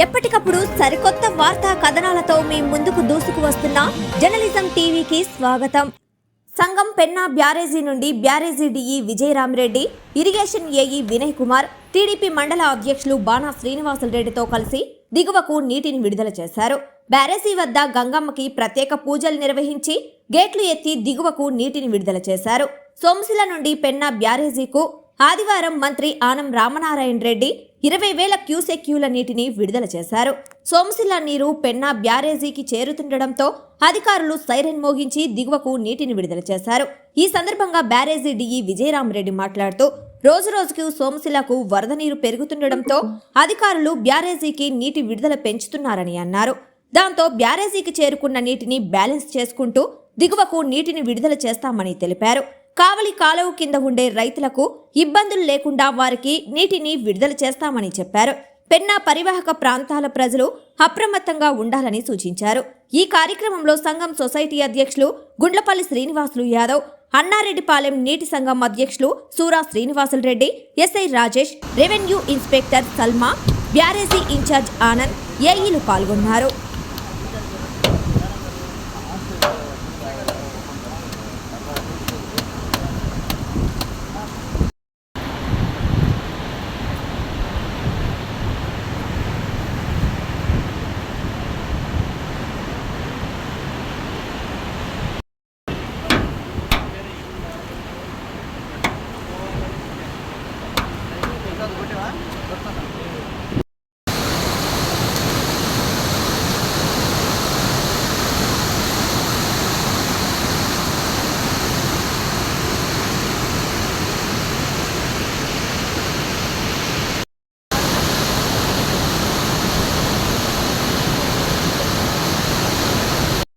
ఎప్పటికప్పుడు సరికొత్త వార్తా కథనాలతో మీ ముందుకు దూసుకు వస్తున్న జర్నలిజం టీవీకి స్వాగతం. సంఘం పెన్నా బ్యారేజీ నుండి barrage DE Vijayaramireddy irrigation AE Vinay Kumar TDP మండల అధ్యక్షులు బాణా శ్రీనివాసులరెడ్డితో కలిసి దిగువకు నీటిని విడుదల చేశారు. బ్యారేజీ వద్ద గంగమ్మకి ప్రత్యేక పూజలు నిర్వహించి గేట్లు ఎత్తి దిగువకు నీటిని విడుదల చేశారు. సోమశిల నుండి పెన్నా బ్యారేజీకు ఆదివారం మంత్రి ఆనం రామనారాయణ రెడ్డి ఇరవై వేల క్యూసెక్యూల నీటిని విడుదల చేశారు. సోమశిల నీరు పెన్నా బ్యారేజీకి చేరుతుండటంతో అధికారులు సైరన్ మోగించి దిగువకు నీటిని విడుదల చేశారు. ఈ సందర్భంగా బ్యారేజీ డిఈ విజయరామరెడ్డి మాట్లాడుతూ రోజు రోజుకు సోమశిలకు వరద నీరు పెరుగుతుండటంతో అధికారులు బ్యారేజీకి నీటి విడుదల పెంచుతున్నారని అన్నారు. దాంతో బ్యారేజీకి చేరుకున్న నీటిని బ్యాలెన్స్ చేసుకుంటూ దిగువకు నీటిని విడుదల చేస్తామని తెలిపారు. కావలి కాలువ కింద ఉండే రైతులకు ఇబ్బందులు లేకుండా వారికి నీటిని విడుదల చేస్తామని చెప్పారు. పెన్నా పరివాహక ప్రాంతాల ప్రజలు అప్రమత్తంగా ఉండాలని సూచించారు. ఈ కార్యక్రమంలో సంఘం సొసైటీ అధ్యక్షులు గుండ్లపల్లి శ్రీనివాసులు యాదవ్ అన్నారెడ్డిపాలెం నీటి సంఘం అధ్యక్షులు Sura Srinivasulu Reddy SI Rajesh revenue inspector Salma barrage incharge Anand ఏఈలు పాల్గొన్నారు. ಬರ್ತಾನೆ